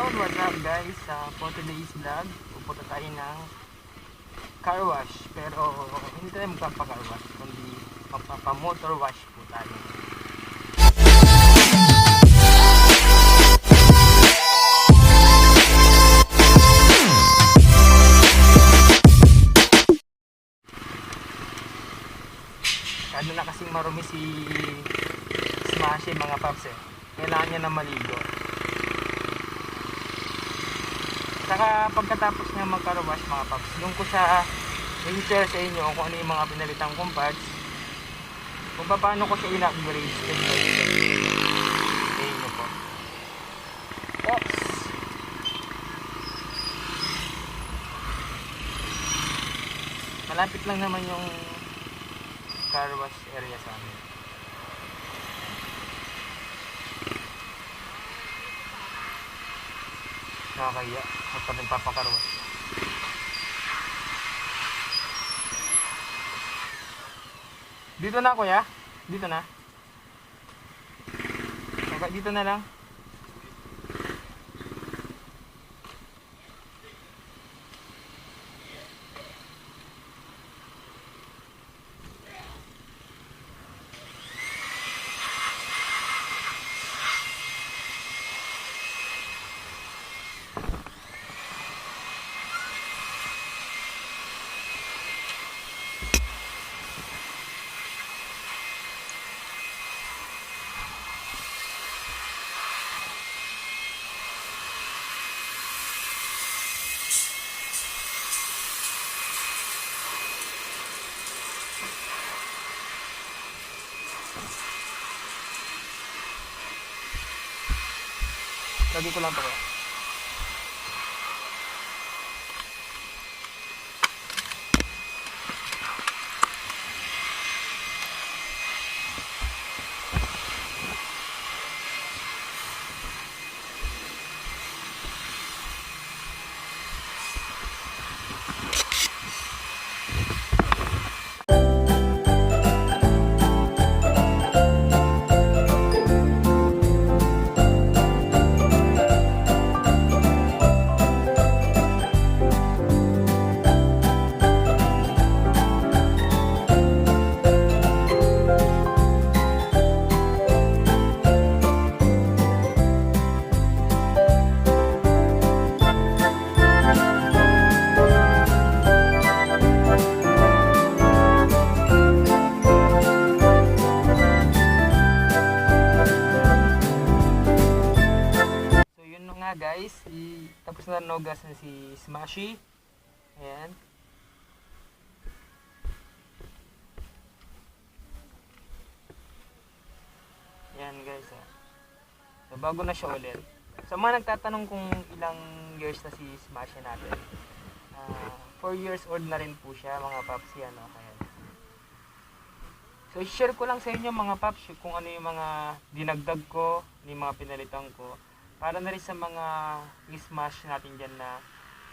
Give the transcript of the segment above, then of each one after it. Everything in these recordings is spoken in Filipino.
Yun, what's up guys? Uh, for today's vlog, pupunta tayo ng car wash. Pero hindi tayo magpapa-car wash, kundi magpapa-motor wash po tayo. Kado na kasing marumi si Smashy mga paps eh. Kailangan niya na maligo. Saka pagkatapos niya magkarawash mga paps, yung ko siya i-share sa inyo kung ano yung mga pinalitang kong parts. Kung paano ko siya in-upgrade step by po. Oops! Malapit lang naman yung car wash area sa amin. Nakakaya. Huwag pa rin papakarwas. Dito na kuya. Dito na. Okay, dito na lang. Lagi ko lang to kuya. Nogas na si Smashy. Ayan. Ayan guys. ah. So bago na siya ulit. Sa mga nagtatanong kung ilang years na si Smashy natin. 4 years old na rin po siya mga paps yan. No? Ayan. So share ko lang sa inyo mga paps kung ano yung mga dinagdag ko, yung mga pinalitan ko para na rin sa mga smash natin dyan na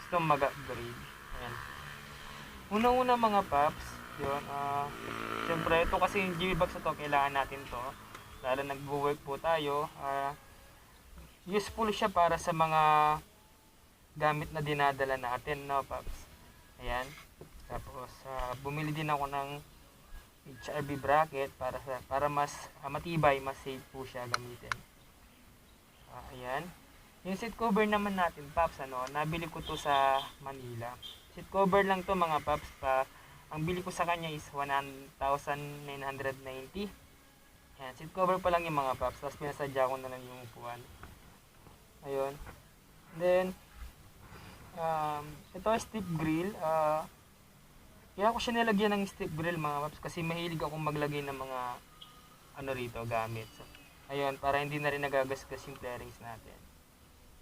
gusto mag-upgrade. Ayan. Unang-una mga paps, yun, ah, siyempre ito kasi yung GB box na to, kailangan natin to. Lalo nag-work po tayo, ah, useful siya para sa mga gamit na dinadala natin, no paps. Ayan. Tapos, ah, bumili din ako ng HRB bracket para para mas ah, matibay, mas safe po siya gamitin. Ayan. Yung seat cover naman natin, Paps, ano, nabili ko to sa Manila. Seat cover lang to mga Paps pa. Ang bili ko sa kanya is 1,990. Ayan, seat cover pa lang yung mga Paps. Tapos pinasadya ko na lang yung upuan. Ayun. Then, um, ito stick grill. Ah, kaya ako siya nilagyan ng stick grill mga Paps kasi mahilig akong maglagay ng mga ano rito, gamit. So, Ayun, para hindi na rin nagagasgas yung flarings natin.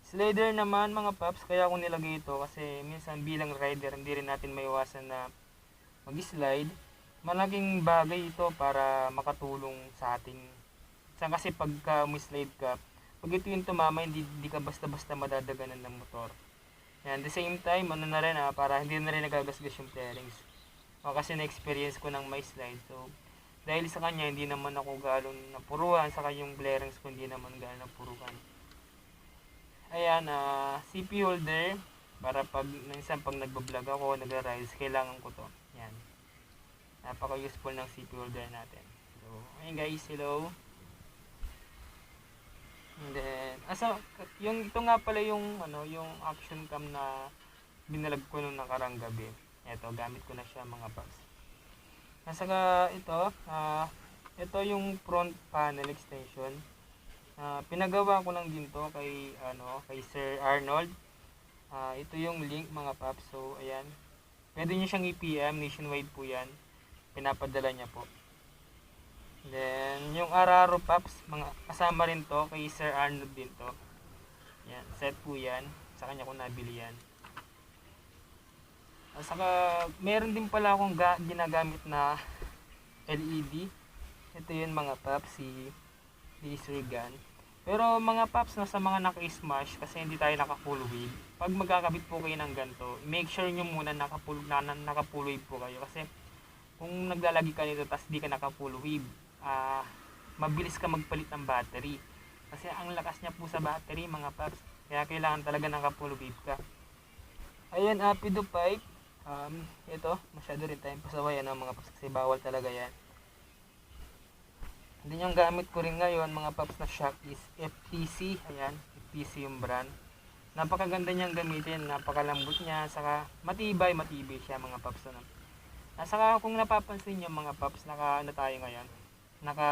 Slider naman mga paps, kaya ako nilagay ito kasi minsan bilang rider hindi rin natin maiwasan na mag-slide. Malaking bagay ito para makatulong sa ating Saan kasi pagka slide ka, pag ito yung tumama, hindi, hindi ka basta-basta madadaganan ng motor. Yan, the same time, ano na rin ah, para hindi na rin nagagasgas yung flarings. O, kasi na-experience ko ng may slide. So, dahil sa kanya, hindi naman ako galon napuruhan. Saka yung bearings ko, hindi naman galon napuruhan. ayan, ah, CP holder para pag minsan pag nagbablog ako, nagra-rise, kailangan ko to. Yan. Napaka-useful ng CP holder natin. So, ayun guys, hello. And then, asa, yung ito nga pala yung ano, yung action cam na binalag ko nung nakarang gabi. Ito, gamit ko na siya mga paps. Nasa ka ito, ah, ito yung front panel extension. Ah, pinagawa ko lang din to kay ano, kay Sir Arnold. Ah, ito yung link mga paps. So, ayan. Pwede niyo siyang i-PM, nationwide po 'yan. Pinapadala niya po. Then, yung Araro Pops, mga kasama rin to kay Sir Arnold din to. Yan, set po yan. Sa kanya ko nabili yan. At saka, meron din pala akong ga- ginagamit na LED. Ito yun mga Pops, si laser gun. Pero mga Pops, no, sa mga naka-smash, kasi hindi tayo naka-full wave, pag magkakabit po kayo ng ganito, make sure nyo muna naka-full, na, na, naka-full wave po kayo. Kasi, kung naglalagi ka nito tapos di ka naka-full wave, ah, mabilis ka magpalit ng battery. Kasi ang lakas niya po sa battery mga paps. Kaya kailangan talaga naka full wave ka. Ayan, Apido pipe. Um, ito, masyado rin tayong pasaway ano, mga paps kasi bawal talaga yan. Hindi yung gamit ko rin ngayon mga paps na shock is FTC. Ayan, FTC yung brand. Napakaganda niyang gamitin, napakalambot niya, saka matibay, matibay siya mga paps. Ano. At saka kung napapansin niyo mga paps, naka ano tayo ngayon, naka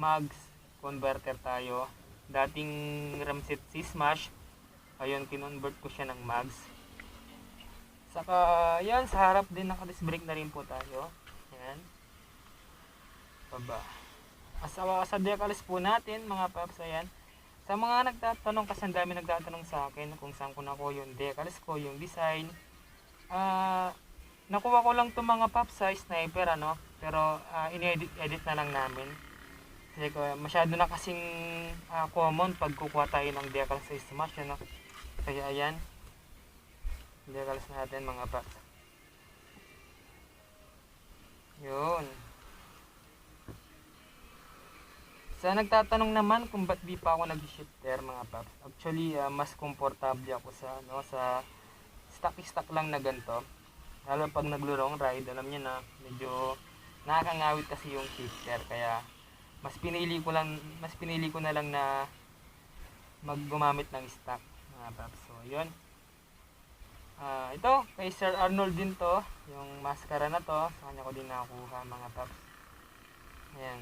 mags converter tayo. Dating ramset si Smash, ayun kinonvert ko siya ng mags. Saka yan sa harap din naka disc brake na rin po tayo. Yan. Baba. Sa, sa decals po natin mga paps ayan. Sa mga nagtatanong kasi ang dami nagtatanong sa akin kung saan ko na ko yung decals ko, yung design. Ah, nakuha ko lang to mga pop size sniper ano pero uh, in-edit edit na lang namin kasi ko masyado na kasing ah, common pag kukuha tayo ng decal size smash ano kaya ayan decals natin mga paps yun sa nagtatanong naman kung ba't di pa ako nag-shifter mga paps actually ah, mas komportable ako sa ano sa stock lang na ganito lalo pag naglo-long ride, alam niyo na medyo nakakangawit kasi yung shifter kaya mas pinili ko lang mas pinili ko na lang na maggumamit ng stock mga paps. So, yun. Ah, ito, kay Sir Arnold din to, yung maskara na to, sa kanya ko din nakuha mga paps. Ayan.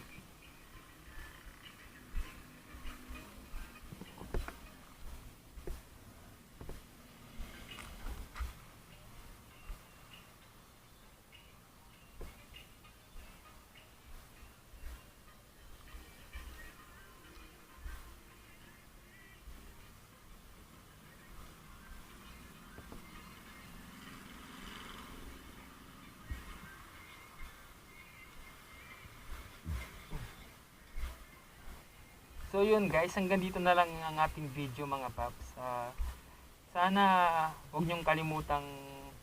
So yun guys, hanggang dito na lang ang ating video mga paps. Ah, sana huwag niyong kalimutang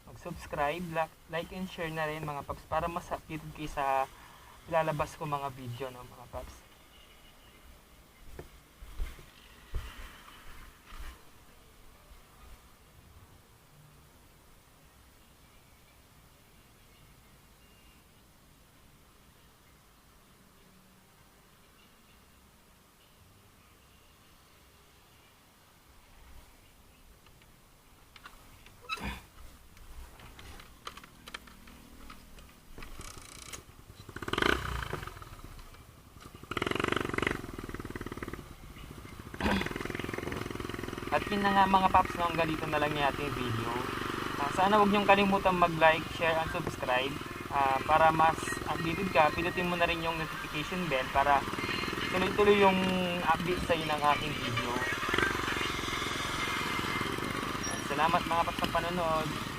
mag-subscribe, like, and share na rin mga paps para mas updated kayo sa ilalabas ko mga video no mga paps. At yun na nga mga paps, no, hanggang dito na lang yung ating video. Ah, sana huwag niyong kalimutan mag-like, share, and subscribe. Ah, para mas updated ka, pinutin mo na rin yung notification bell para tuloy-tuloy yung update sa ng aking video. Salamat mga paps sa panonood.